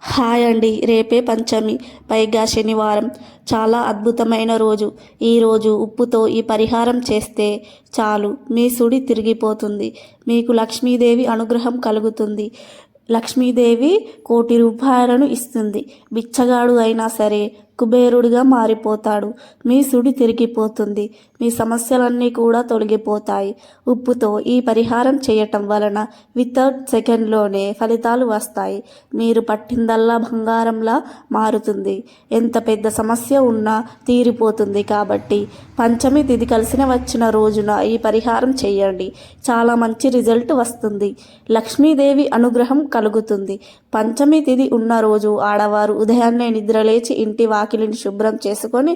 Hi అండి రేపే పంచమి పైగా శనివారం. చాలా అద్భుతమైన రోజు. ఈరోజు ఉప్పుతో ఈ పరిహారం చేస్తే చాలు. మీ సుడి తిరిగిపోతుంది. మీకు లక్ష్మీదేవి అనుగ్రహం కలుగుతుంది. లక్ష్మీదేవి కోటి రూపాయలను ఇస్తుంది. బిచ్చగాడు అయినా సరే కుబేరుడిగా మారిపోతాడు. మీ సుడి తిరిగిపోతుంది. మీ సమస్యలన్నీ కూడా తొలగిపోతాయి. ఉప్పుతో ఈ పరిహారం చేయటం వలన వితౌట్ సెకండ్లోనే ఫలితాలు వస్తాయి. మీరు పట్టిందల్లా బంగారంలా మారుతుంది. ఎంత పెద్ద సమస్య ఉన్నా తీరిపోతుంది కాబట్టి పంచమి తిథి కలిసిన వచ్చిన రోజున ఈ పరిహారం చేయండి. చాలా మంచి రిజల్ట్ వస్తుంది. లక్ష్మీదేవి అనుగ్రహం కలుగుతుంది. పంచమి తిథి ఉన్న రోజు ఆడవారు ఉదయాన్నే నిద్రలేచి ఇంటి వాకిలిని శుభ్రం చేసుకొని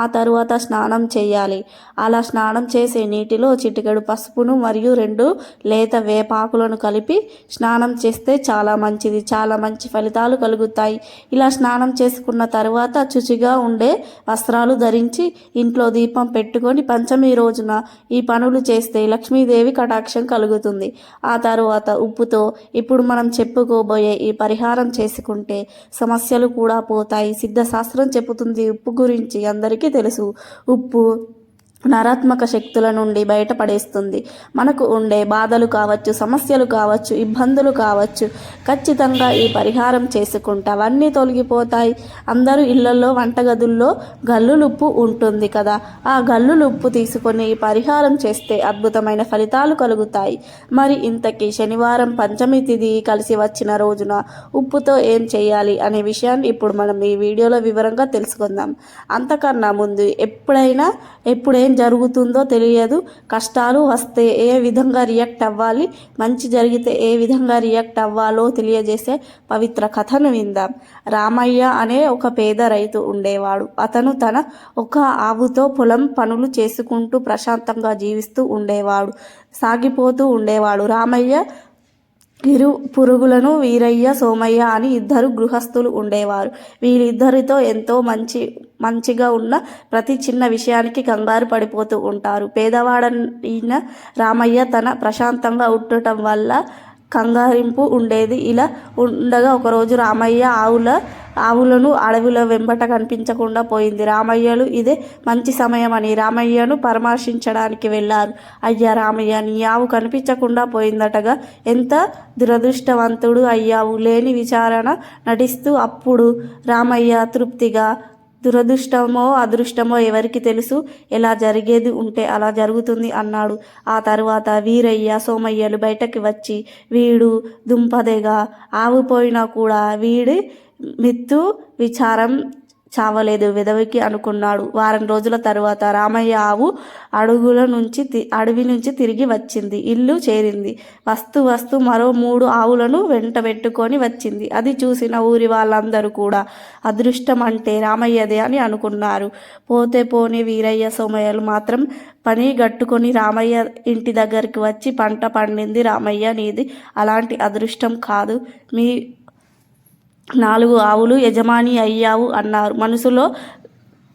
ఆ తరువాత స్నానం చేయాలి. అలా స్నానం చేసే నీటిలో చిటికెడు పసుపును మరియు రెండు లేత వేపాకులను కలిపి స్నానం చేస్తే చాలా మంచిది. చాలా మంచి ఫలితాలు కలుగుతాయి. ఇలా స్నానం చేసుకున్న తర్వాత చుచిగా ఉండే వస్త్రాలు ధరించి ఇంట్లో దీపం పెట్టుకొని పంచమి రోజున ఈ పనులు చేస్తే లక్ష్మీదేవి కటాక్షం కలుగుతుంది. ఆ తరువాత ఉప్పుతో ఇప్పుడు మనం చెప్పుకోబోయే ఈ పరిహారం చేసుకుంటే సమస్యలు కూడా పోతాయి. సిద్ధశాస్త్రం చెబుతుంది. ఉప్పు గురించి అందరికీ తెలుసు. ఉప్పు నరాత్మక శక్తుల నుండి బయటపడేస్తుంది. మనకు ఉండే బాధలు కావచ్చు సమస్యలు కావచ్చు ఇబ్బందులు కావచ్చు ఖచ్చితంగా ఈ పరిహారం చేసుకుంటే అవన్నీ తొలగిపోతాయి. అందరూ ఇళ్ళలో వంటగదుల్లో గల్లులుప్పు ఉంటుంది కదా. ఆ గల్లులుప్పు తీసుకొని ఈ పరిహారం చేస్తే అద్భుతమైన ఫలితాలు కలుగుతాయి. మరి ఇంతకీ శనివారం పంచమి తిది కలిసి వచ్చిన రోజున ఉప్పుతో ఏం చేయాలి అనే విషయాన్ని ఇప్పుడు మనం ఈ వీడియోలో వివరంగా తెలుసుకుందాం. అంతకన్నా ముందు ఎప్పుడైనా ఏం జరుగుతుందో తెలియదు. కష్టాలు వస్తే ఏ విధంగా రియాక్ట్ అవ్వాలి మంచి జరిగితే ఏ విధంగా రియాక్ట్ అవ్వాలో తెలియజేసే పవిత్ర కథను విందాం. రామయ్య అనే ఒక పేద రైతు ఉండేవాడు. అతను తన ఒక ఆవుతో పొలం పనులు చేసుకుంటూ ప్రశాంతంగా జీవిస్తూ ఉండేవాడు సాగిపోతూ ఉండేవాడు. రామయ్య ఇరు పురుగులను వీరయ్య సోమయ్య అని ఇద్దరు గృహస్థులు ఉండేవారు. వీళ్ళిద్దరితో ఎంతో మంచి మంచిగా ఉన్న ప్రతి చిన్న విషయానికి కంగారు పడిపోతూ ఉంటారు. పేదవాడైన రామయ్య తన ప్రశాంతంగా ఉండటం వల్ల కంగారింపు ఉండేది. ఇలా ఉండగా ఒకరోజు రామయ్య ఆవుల ఆవులను అడవిలో వెంబట కనిపించకుండా పోయింది. రామయ్యలు ఇదే మంచి సమయం అని రామయ్యను పరామర్శించడానికి వెళ్ళారు అయ్యా రామయ్య నీ ఆవు కనిపించకుండా పోయిందటగా. ఎంత దురదృష్టవంతుడు అయ్యావు. లేని విచారణ నటిస్తూ అప్పుడు రామయ్య తృప్తిగా దురదృష్టమో అదృష్టమో ఎవరికి తెలుసు? ఎలా జరిగేది ఉంటే అలా జరుగుతుంది అన్నాడు. ఆ తర్వాత వీరయ్య సోమయ్యలు బయటకి వచ్చి వీడు దుంపదేగా ఆవుపోయినా కూడా వీడి మిత్తు విచారం చావలేదు. విధవికి అనుకున్నాడు. వారం రోజుల తరువాత రామయ్య ఆవు అడుగుల నుంచి అడవి నుంచి తిరిగి వచ్చింది. ఇల్లు చేరింది. వస్తు వస్తు మరో మూడు ఆవులను వెంట పెట్టుకొని వచ్చింది. అది చూసిన ఊరి వాళ్ళందరూ కూడా అదృష్టం అంటే రామయ్యదే అని అనుకున్నారు. పోతే పోని వీరయ్య సోమయ్యలు మాత్రం పని గట్టుకొని రామయ్య ఇంటి దగ్గరికి వచ్చి పంట పండింది. రామయ్య నీది అలాంటి అదృష్టం కాదు. మీ నాలుగు ఆవులు యజమాని అయ్యావు అన్నారు. మనసులో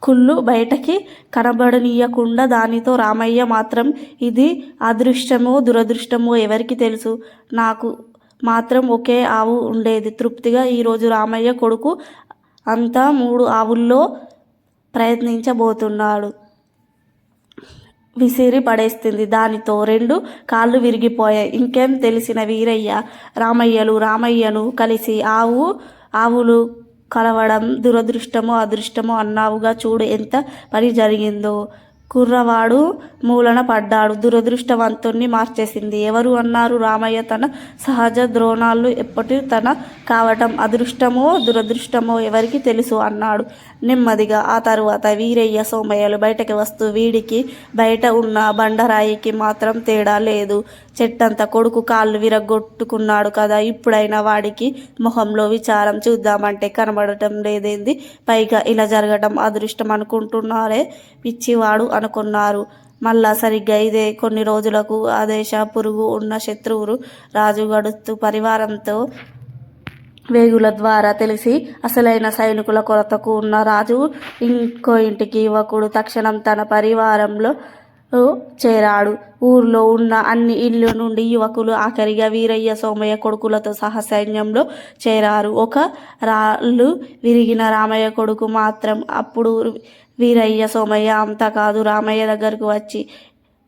కుళ్ళు బయటకి కనబడనీయకుండా దానితో రామయ్య మాత్రం ఇది అదృష్టమో దురదృష్టమో ఎవరికి తెలుసు? నాకు మాత్రం ఒకే ఆవు ఉండేది. తృప్తిగా ఈరోజు రామయ్య కొడుకు అంతా మూడు ఆవుల్లో ప్రయత్నించబోతున్నాడు. విసిరి పడేస్తుంది దానితో. రెండు కాళ్ళు విరిగిపోయాయి. ఇంకేం తెలిసిన వీరయ్య? రామయ్యలు రామయ్యను కలిసి ఆవు ఆవులు కలవడం దురదృష్టమో అదృష్టమో అన్నావుగా చూడు ఎంత పని జరిగిందో. కుర్రవాడు మూలన పడ్డాడు. దురదృష్టవంతుణ్ణి మార్చేసింది. ఎవరు అన్నారు? రామయ్య తన సహజ ద్రోణాలు ఎప్పటి తన కావటం అదృష్టమో దురదృష్టమో ఎవరికి తెలుసు అన్నాడు. నెమ్మదిగా ఆ తరువాత వీరయ్య సోమయ్యలు బయటకి వస్తూ వీడికి బయట ఉన్న బండరాయికి మాత్రం తేడా లేదు. చెట్టంత కొడుకు కాళ్ళు విరగొట్టుకున్నాడు కదా ఇప్పుడైనా వాడికి మొహంలో విచారం చూద్దామంటే కనబడటం లేదేంది? పైగా ఇలా జరగటం అదృష్టం అనుకుంటున్నారే పిచ్చివాడు అనుకున్నారు మళ్ళా సరిగ్గా ఇదే కొన్ని రోజులకు ఆదేశ పురుగు ఉన్న శత్రువులు రాజు గడుస్తూ పరివారంతో వేగుల ద్వారా తెలిసి అసలైన సైనికుల కొరతకు ఉన్న రాజు ఇంకో ఇంటికి యువకుడు తక్షణం తన పరివారంలో చేరాడు. ఊర్లో ఉన్న అన్ని ఇళ్ళు నుండి యువకులు ఆఖరిగా వీరయ్య సోమయ్య కొడుకులతో సహా సైన్యంలో చేరారు. ఒక రాళ్ళు విరిగిన రామయ్య కొడుకు మాత్రం అప్పుడు వీరయ్య సోమయ్య అంతా కాదు రామయ్య దగ్గరకు వచ్చి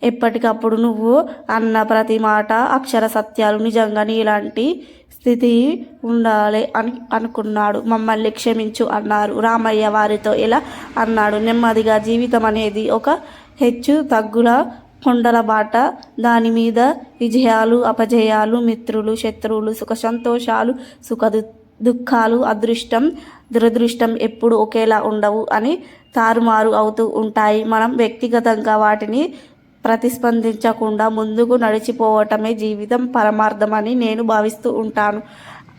ఎప్పటికప్పుడు నువ్వు అన్న ప్రతి మాట అక్షర సత్యాలు నిజంగా నీలాంటి స్థితి ఉండాలి అని అనుకున్నాడు. మమ్మల్ని క్షమించు అన్నారు. రామయ్య వారితో ఇలా అన్నాడు. నెమ్మదిగా జీవితం అనేది ఒక హెచ్చు తగ్గుల కొండల బాట. దాని మీద విజయాలు అపజయాలు మిత్రులు శత్రువులు సుఖ సంతోషాలు సుఖ దు దుఃఖాలు అదృష్టం దురదృష్టం ఎప్పుడు ఒకేలా ఉండవు అని తారుమారు అవుతూ ఉంటాయి. మనం వ్యక్తిగతంగా వాటిని ప్రతిస్పందించకుండా ముందుకు నడిచిపోవటమే జీవితం పరమార్థమని నేను భావిస్తూ ఉంటాను.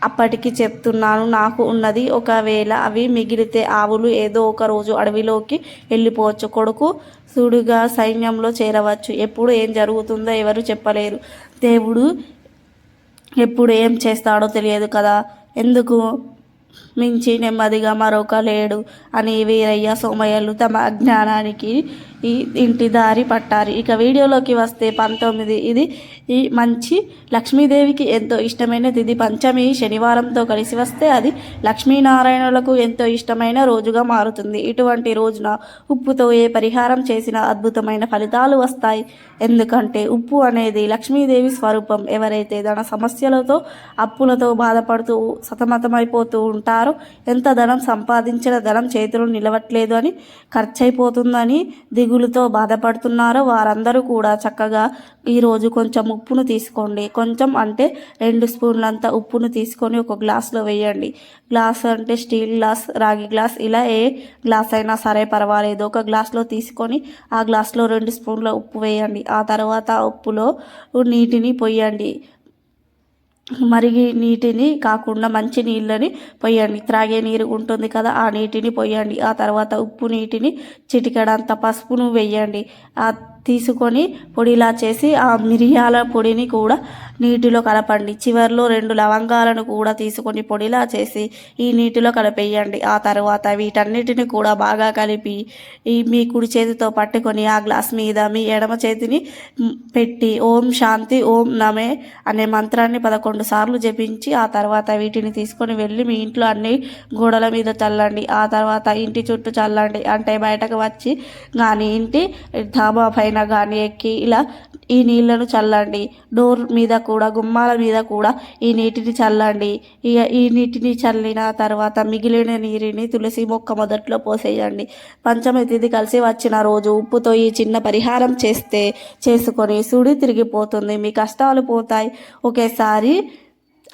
అప్పటికి చెప్తున్నాను నాకు ఉన్నది ఒకవేళ అవి మిగిలితే ఆవులు ఏదో ఒక రోజు అడవిలోకి వెళ్ళిపోవచ్చు. కొడుకు సుడుగా సైన్యంలో చేరవచ్చు. ఎప్పుడు ఏం జరుగుతుందో ఎవరు చెప్పలేరు. దేవుడు ఎప్పుడు ఏం చేస్తాడో తెలియదు కదా. ఎందుకు మించి నెమ్మదిగా మరొక లేడు అని వీరయ్య సోమయ్యలు తమ అజ్ఞానానికి ఈ ఇంటి దారి పట్టారు. ఇక వీడియోలోకి వస్తే పంతొమ్మిది. ఇది ఈ మంచి లక్ష్మీదేవికి ఎంతో ఇష్టమైన తిది పంచమి శనివారంతో కలిసి వస్తే అది లక్ష్మీనారాయణులకు ఎంతో ఇష్టమైన రోజుగా మారుతుంది. ఇటువంటి రోజున ఉప్పుతో ఏ పరిహారం చేసినా అద్భుతమైన ఫలితాలు వస్తాయి. ఎందుకంటే ఉప్పు అనేది లక్ష్మీదేవి స్వరూపం. ఎవరైతే ధన సమస్యలతో అప్పులతో బాధపడుతూ సతమతమైపోతూ ఉంటారో ఎంత ధనం సంపాదించిన ధనం చేతులు నిలవట్లేదు అని ఖర్చయిపోతుందని దిగులుతో బాధపడుతున్నారో వారందరూ కూడా చక్కగా ఈరోజు కొంచెం ఉప్పును తీసుకోండి. కొంచెం అంటే రెండు స్పూన్లంత ఉప్పును తీసుకొని ఒక గ్లాస్లో వేయండి. గ్లాస్ అంటే స్టీల్ గ్లాస్ రాగి గ్లాస్ ఇలా ఏ గ్లాస్ అయినా సరే పర్వాలేదు. ఒక గ్లాస్లో తీసుకొని ఆ గ్లాస్లో రెండు స్పూన్ల ఉప్పు వేయండి. ఆ తర్వాత ఉప్పులో నీటిని పొయ్యండి మరిగి నీటిని కాకుండా మంచి నీళ్ళని పోయండి. త్రాగే నీరు ఉంటుంది కదా ఆ నీటిని పోయండి. ఆ తర్వాత ఉప్పు నీటిని చిటికడంత పసుపును వేయండి. ఆ తీసుకొని పొడిలా చేసి ఆ మిరియాల పొడిని కూడా నీటిలో కలపండి. చివరిలో రెండు లవంగాలను కూడా తీసుకొని పొడిలా చేసి ఈ నీటిలో కలిపేయండి. ఆ తర్వాత వీటన్నిటిని కూడా బాగా కలిపి ఈ మీ కుడి చేతితో పట్టుకొని ఆ గ్లాస్ మీద మీ ఎడమ చేతిని పెట్టి ఓం శాంతి ఓం నమే అనే మంత్రాన్ని పదకొండు సార్లు జపించి ఆ తర్వాత వీటిని తీసుకొని వెళ్ళి మీ ఇంట్లో అన్ని గోడల మీద చల్లండి. ఆ తర్వాత ఇంటి చుట్టూ చల్లండి. అంటే బయటకు వచ్చి కానీ ఇంటి ధాబా పైన కానీ ఎక్కి ఇలా ఈ నీళ్ళను చల్లండి. డోర్ మీద కూడా గుమ్మాల మీద కూడా ఈ నీటిని చల్లండి. ఇక ఈ నీటిని చల్లిన తర్వాత మిగిలిన నీరుని తులసి మొక్క మొదట్లో పోసేయండి. పంచమి తిథి కలిసి వచ్చిన రోజు ఉప్పుతో ఈ చిన్న పరిహారం చేస్తే చేసుకొని సుడి తిరిగిపోతుంది. మీ కష్టాలు పోతాయి. ఒకేసారి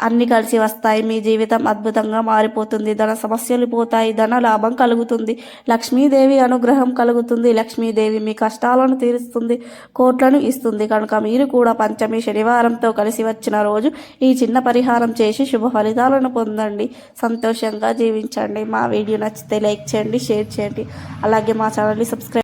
అన్ని కలిసి వస్తాయి. మీ జీవితం అద్భుతంగా మారిపోతుంది. ధన సమస్యలు పోతాయి. ధన లాభం కలుగుతుంది. లక్ష్మీదేవి అనుగ్రహం కలుగుతుంది. లక్ష్మీదేవి మీ కష్టాలను తీరుస్తుంది. కోట్లను ఇస్తుంది. కనుక మీరు కూడా పంచమి శనివారంతో కలిసి వచ్చిన రోజు ఈ చిన్న పరిహారం చేసి శుభ ఫలితాలను పొందండి. సంతోషంగా జీవించండి. మా వీడియో నచ్చితే లైక్ చేయండి షేర్ చేయండి. అలాగే మా ఛానల్ని సబ్స్క్రైబ్